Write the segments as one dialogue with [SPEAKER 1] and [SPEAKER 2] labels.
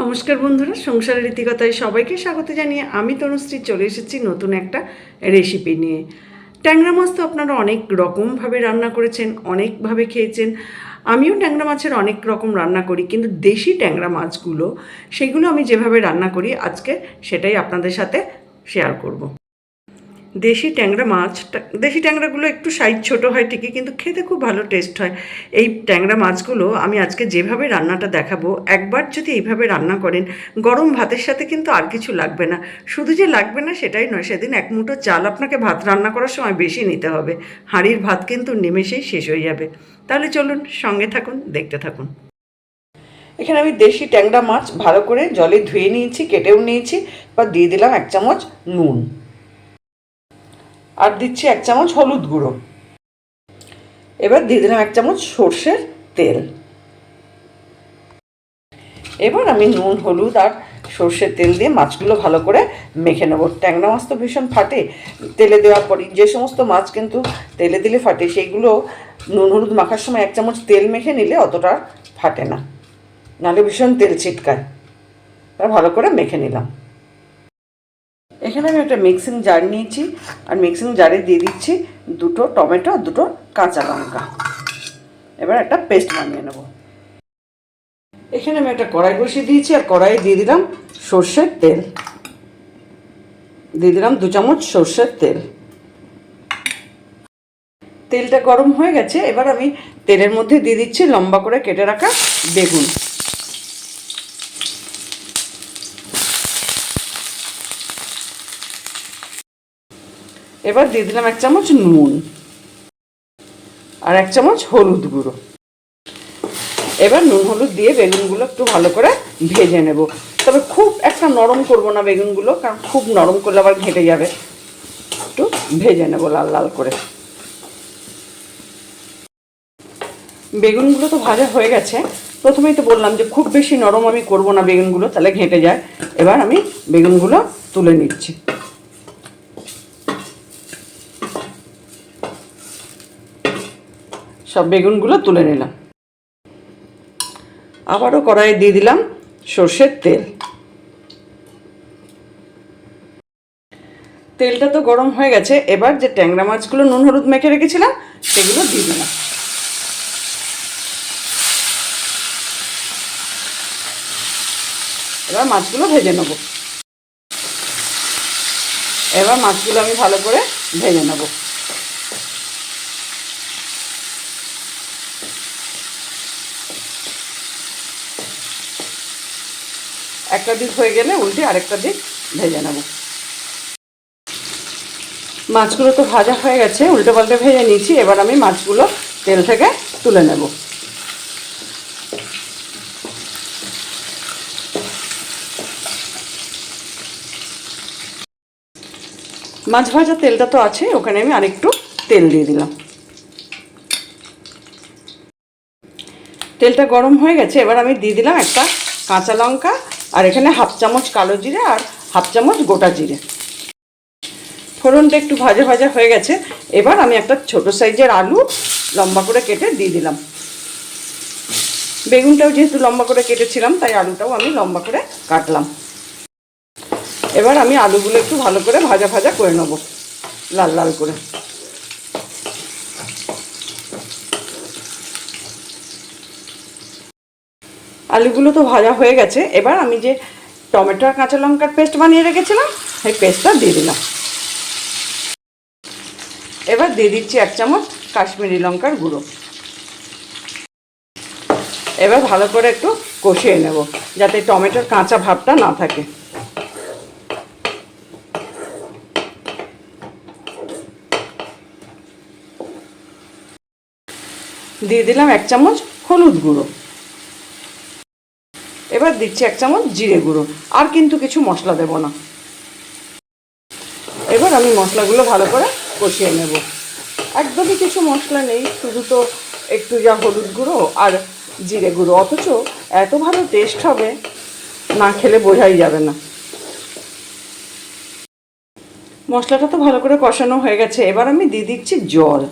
[SPEAKER 1] নমস্কার বন্ধুরা, সংসারের রীতিকথায় সবাইকে স্বাগত জানিয়ে আমি তনুশ্রী চলে এসেছি নতুন একটা রেসিপি নিয়ে ট্যাংরা মাছ তো আপনারা অনেক রকমভাবে রান্না করেছেন, অনেকভাবে খেয়েছেন আমিও ট্যাংরা মাছের অনেক রকম রান্না করি, কিন্তু দেশি ট্যাংরা মাছগুলো, সেগুলো আমি যেভাবে রান্না করি, আজকে সেটাই আপনাদের সাথে শেয়ার করব। দেশি ট্যাংরা মাছ দেশি ট্যাংরাগুলো একটু সাইজ ছোট হয় ঠিকই, কিন্তু খেতে খুব ভালো টেস্ট হয়। এই ট্যাংরা মাছগুলো আমি আজকে যেভাবে রান্নাটা দেখাবো, একবার যদি এইভাবে রান্না করেন, গরম ভাতের সাথে কিন্তু আর কিছু লাগবে না। শুধু যে লাগবে না সেটাই নয়, সেদিন এক মুঠো চাল আপনাকে ভাত রান্না করার সময় বেশি নিতে হবে। হাঁড়ির ভাত কিন্তু নিমেষেই শেষ হয়ে যাবে। তাহলে চলুন সঙ্গে থাকুন, দেখতে থাকুন। এখানে আমি দেশি ট্যাংরা মাছ ভালো করে জলে ধুয়ে নিয়েছি, কেটেও নিয়েছি, বা দিয়ে দিলাম এক চামচ নুন। আর দিচ্ছি এক চামচ হলুদ গুঁড়ো। এবার দিয়ে দিলাম এক চামচ সর্ষের তেল। এবার আমি নুন, হলুদ আর সর্ষের তেল দিয়ে মাছগুলো ভালো করে মেখে নেব। ট্যাংরা মাছ তো ভীষণ ফাটে। তেলে দেওয়ার পরই যে সমস্ত মাছ কিন্তু তেলে দিলে ফাটে সেইগুলো নুন, হলুদ মাখার সময় এক চামচ তেল মেখে নিলে অতটা ফাটে না। নাহলে ভীষণ তেল ছিটকায়। ভালো করে মেখে নিলাম। এখানে আমি একটা মিক্সিং জার নিয়েছি আর মিক্সিং জারে দিয়ে দিচ্ছি দুটো টমেটো আর দুটো কাঁচা লঙ্কা। এবার একটা পেস্ট বানিয়ে নেব। এখানে আমি একটা কড়াই বসিয়ে দিয়েছি আর কড়াইয়ে দিয়ে দিলাম সর্ষের তেল। দিয়ে দিলাম দু চামচ সর্ষের তেল। তেলটা গরম হয়ে গেছে, এবার আমি তেলের মধ্যে দিয়ে দিচ্ছি লম্বা করে কেটে রাখা বেগুন। এবার দিয়ে দিলাম এক চামচ নুন আর এক চামচ হলুদ গুঁড়ো। এবার নুন হলুদ দিয়ে বেগুনগুলো একটু ভালো করে ভেজে নেব। তবে খুব একটা নরম করব না বেগুনগুলো, কারণ খুব নরম করলে আবার ঘেটে যাবে। একটু ভেজে নেব লাল লাল করে। বেগুনগুলো তো ভাজা হয়ে গেছে। প্রথমেই তো বললাম যে খুব বেশি নরম আমি করব না বেগুনগুলো, তাহলে ঘেঁটে যায়। এবার আমি বেগুনগুলো তুলে নিচ্ছি। সব বেগুনগুলো তুলে নিলাম। আবারও কড়াইয়ে দিয়ে দিলাম সর্ষের তেল। তেলটা তো গরম হয়ে গেছে, এবার যে ট্যাংরা মাছগুলো নুন হলুদ মেখে রেখেছিলাম, সেগুলো দিয়ে দিলাম। এবার মাছগুলো ভেজে নেব। এবার মাছগুলো আমি ভালো করে ভেজে নেব। একটা দিক হয়ে গেলে উল্টে আরেকটা দিক ভেজে নেব। মাছগুলো তো ভাজা হয়ে গেছে, উল্টে পাল্টে ভেজে নিয়েছি, এবার আমি মাছগুলো তেল থেকে তুলে নেব। মাছ ভাজা তেলটা তো আছে, ওখানে আমি আরেকটু তেল দিয়ে দিলাম। তেলটা গরম হয়ে গেছে, এবার আমি দিয়ে দিলাম একটা কাঁচা লঙ্কা আর এখানে হাফ চামচ কালো জিরে আর হাফ চামচ গোটা জিরে। ফোড়নটা একটু ভাজা ভাজা হয়ে গেছে। এবার আমি একটা ছোট সাইজের আলু লম্বা করে কেটে দিয়ে দিলাম। বেগুনটাও যেহেতু লম্বা করে কেটেছিলাম, তাই আলুটাও আমি লম্বা করে কাটলাম। এবার আমি আলুগুলো একটু ভালো করে ভাজা ভাজা করে নেব, লাল লাল করে। আলুগুলো তো ভাজা হয়ে গেছে। এবার আমি যে টমেটো আর কাঁচা লঙ্কার পেস্ট বানিয়ে রেখেছিলাম, সেই পেস্টটা দিয়ে দিলাম। এবার দিয়ে দিচ্ছি এক চামচ কাশ্মীরি লঙ্কার গুঁড়ো। এবার ভালো করে একটু কষিয়ে নেব, যাতে টমেটোর কাঁচা ভাবটা না থাকে। দিয়ে দিলাম এক চামচ হলুদ গুঁড়ো। এবার দিচ্ছি এক চামচ জিরে গুঁড়ো। আর কিন্তু কিছু মশলা দেব না। এবার আমি মশলাগুলো ভালো করে কষিয়ে নেব। একদমই কিছু মশলা নেই, শুধু তো একটু যা হলুদ গুঁড়ো আর জিরে গুঁড়ো। অথচ এত ভালো টেস্ট হবে, না খেলে বোঝাই যাবে না। মশলাটা তো ভালো করে কষানো হয়ে গেছে। এবার আমি দিয়ে দিচ্ছি জল।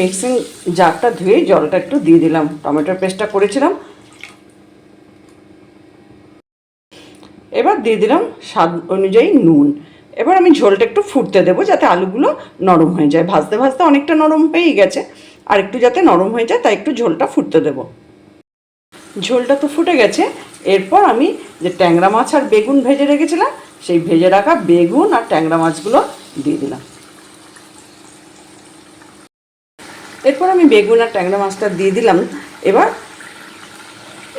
[SPEAKER 1] মিক্সিং জারটা ধুয়ে জলটা একটু দিয়ে দিলাম। টমেটোর পেস্টটা করেছিলাম। দিয়ে দিলাম স্বাদ অনুযায়ী নুন। এবার আমি ঝোলটা একটু ফুটতে দেবো যাতে আলুগুলো নরম হয়ে যায়। ভাজতে ভাজতে অনেকটা নরম হয়েই গেছে। আর একটু যাতে নরম হয়ে যায়, তাই একটু ঝোলটা ফুটতে দেবো। ঝোলটা তো ফুটে গেছে। এরপর আমি যে ট্যাংরা মাছ আর বেগুন ভেজে রেখেছিলাম, সেই ভেজে রাখা বেগুন আর ট্যাংরা মাছগুলো দিয়ে দিলাম। এরপর আমি বেগুন আর ট্যাংরা মাছটা দিয়ে দিলাম। এবার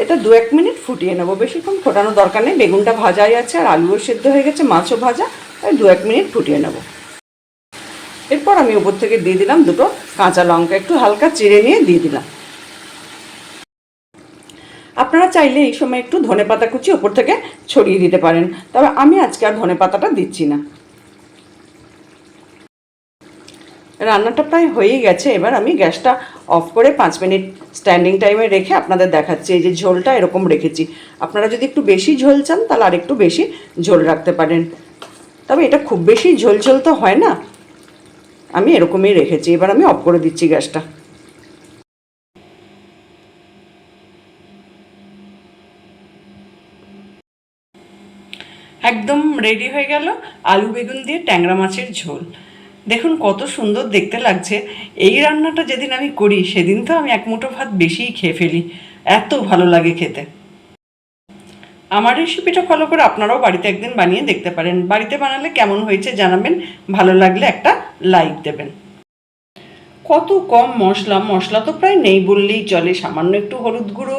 [SPEAKER 1] এটা দু এক মিনিট ফুটিয়ে নেব বেশিক্ষণ ফোটানো দরকার নেই। বেগুনটা ভাজাই আছে, আর আলুও সেদ্ধ হয়ে গেছে, মাছও ভাজা ওই দু এক মিনিট ফুটিয়ে নেব। এরপর আমি উপর থেকে দিয়ে দিলাম দুটো কাঁচা লঙ্কা, একটু হালকা চিড়ে নিয়ে দিয়ে দিলাম। আপনারা চাইলে এই সময় একটু ধনে পাতা কুচি ওপর থেকে ছড়িয়ে দিতে পারেন, তবে আমি আজকে আর ধনে পাতাটা দিচ্ছি না। রান্নাটা প্রায় হয়েই গেছে। এবার আমি গ্যাসটা অফ করে পাঁচ মিনিট স্ট্যান্ডিং টাইমে রেখে আপনাদের দেখাচ্ছি। এই যে ঝোলটা এরকম রেখেছি। আপনারা যদি একটু বেশি ঝোল চান, তাহলে আর একটু বেশি ঝোল রাখতে পারেন। তবে এটা খুব বেশি ঝোল ঝোল তো হয় না। আমি এরকমই রেখেছি। এবার আমি অফ করে দিচ্ছি গ্যাসটা। একদম রেডি হয়ে গেল আলু বেগুন দিয়ে ট্যাংরা মাছের ঝোল। দেখুন কত সুন্দর দেখতে লাগছে। এই রান্নাটা যেদিন আমি করি, সেদিন তো আমি এক মুঠো ভাত বেশিই খেয়ে ফেলি। এত ভালো লাগে খেতে। আমার রেসিপিটা ফলো করে আপনারাও বাড়িতে একদিন বানিয়ে দেখতে পারেন। বাড়িতে বানালে কেমন হয়েছে জানাবেন। ভালো লাগলে একটা লাইক দেবেন। কত কম মশলা। মশলা তো প্রায় নেই বললেই চলে। সামান্য একটু হলুদ গুঁড়ো,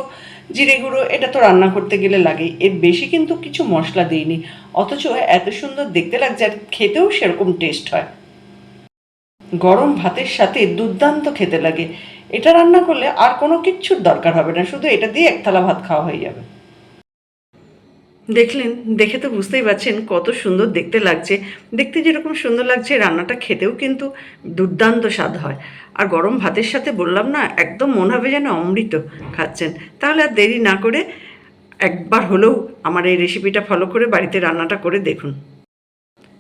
[SPEAKER 1] জিরে গুঁড়ো, এটা তো রান্না করতে গেলে লাগেই। এর বেশি কিন্তু কিছু মশলা দিইনি। অথচ এত সুন্দর দেখতে লাগছে আর খেতেও সেরকম টেস্ট হয়। গরম ভাতের সাথে দুর্দান্ত খেতে লাগে। এটা রান্না করলে আর কোনো কিচ্ছুর দরকার হবে না, শুধু এটা দিয়ে এক থালা ভাত খাওয়া হয়ে যাবে। দেখলেন, দেখে তো বুঝতেই পারছেন কত সুন্দর দেখতে লাগছে। দেখতে যেরকম সুন্দর লাগছে, রান্নাটা খেতেও কিন্তু দুর্দান্ত স্বাদ হয়। আর গরম ভাতের সাথে বললাম না, একদম মনে হবে যেন অমৃত খাচ্ছেন। তাহলে আর দেরি না করে একবার হলেও আমার এই রেসিপিটা ফলো করে বাড়িতে রান্নাটা করে দেখুন।